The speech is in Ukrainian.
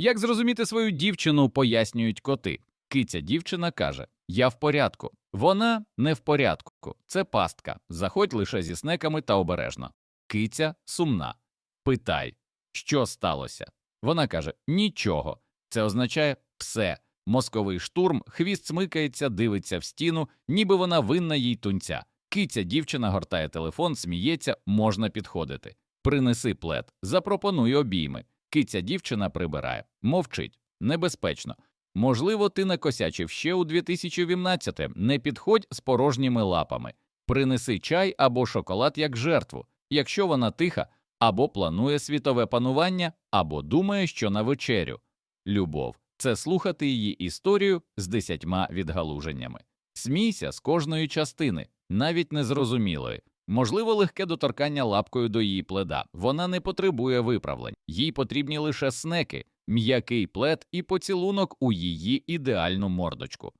Як зрозуміти свою дівчину, пояснюють коти. Киця дівчина каже: Я в порядку. Вона не в порядку. Це пастка. Заходь лише зі снеками та обережно. Киця сумна. Питай, що сталося? Вона каже: Нічого. Це означає все. Мозковий штурм, хвіст смикається, дивиться в стіну, ніби вона винна їй тунця. Киця дівчина гортає телефон, сміється, можна підходити. Принеси плед, запропонуй обійми. Киця дівчина прибирає, мовчить, небезпечно. Можливо, ти накосячив ще у 2018 Не підходь з порожніми лапами. Принеси чай або шоколад як жертву, якщо вона тиха, або планує світове панування, або думає, що на вечерю. Любов це слухати її історію з десятьма відгалуженнями. Смійся з кожної частини, навіть незрозумілої. Можливо, легке доторкання лапкою до її пледа. Вона не потребує виправлень, їй потрібні лише снеки, м'який плед і поцілунок у її ідеальну мордочку.